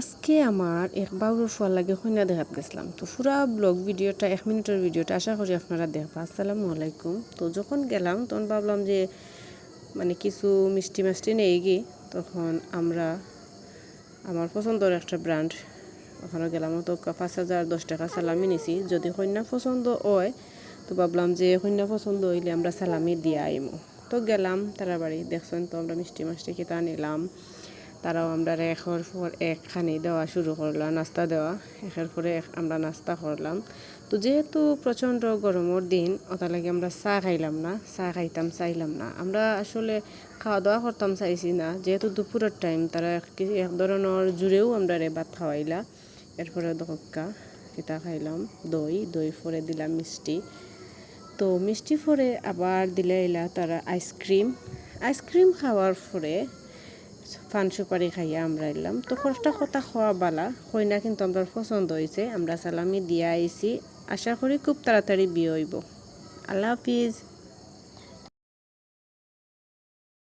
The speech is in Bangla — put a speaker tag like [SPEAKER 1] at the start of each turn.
[SPEAKER 1] আজকে আমার এক বাউর শোয়ার লাগে কন্যা দেখাত গেছিলাম। তো পুরা ব্লগ ভিডিওটা, এক মিনিটের ভিডিওটা আশা করি আপনারা দেখবা। আসসালামু আলাইকুম। তো যখন গেলাম, তখন ভাবলাম যে মানে কিছু মিষ্টি মাষ্টি নেই গিয়ে তখন আমরা, আমার পছন্দের একটা ব্র্যান্ড ওখানে গেলাম। তো পাঁচ হাজার দশ টাকা সালামি নিছি। যদি কন্যা পছন্দ হয়, তো ভাবলাম যে কন্যা পছন্দ হইলে আমরা সালামি দিয়ে আইমো। তো গেলাম তারা বাড়ি দেখছেন তো আমরা মিষ্টি মাষ্টি খেতে নিলাম। তারাও আমরা একের পর এক খানি দেওয়া শুরু করলাম নাস্তা দেওয়া। একের পরে এক আমরা নাস্তা করলাম। তো যেহেতু প্রচণ্ড গরমের দিন ওটা লাগে আমরা চা খাইলাম না চা খাইতাম, চাইলাম না। আমরা আসলে খাওয়া দাওয়া করতাম, চাইছি না। যেহেতু দুপুরের টাইম তারা এক ধরনের জুড়েও আমরা রে ভাত খাওয়াইলা। এরপরে দহকা কিতা খাইলাম? দই দই পরে দিলাম মিষ্টি। তো মিষ্টি পরে আবার দিলে এলা তারা আইসক্রিম আইসক্রিম খাওয়ার পরে পান সুপারি খাইয়া আমরা এলাম। তো কষ্ট কথা খাওয়া বালা, কইনা কিন্তু আমরা পছন্দ হয়েছে আমরা সালামি দিয়া আইছি। আশা করি খুব তাড়াতাড়ি বিয়ে হইব। আল্লাহ হাফিজ।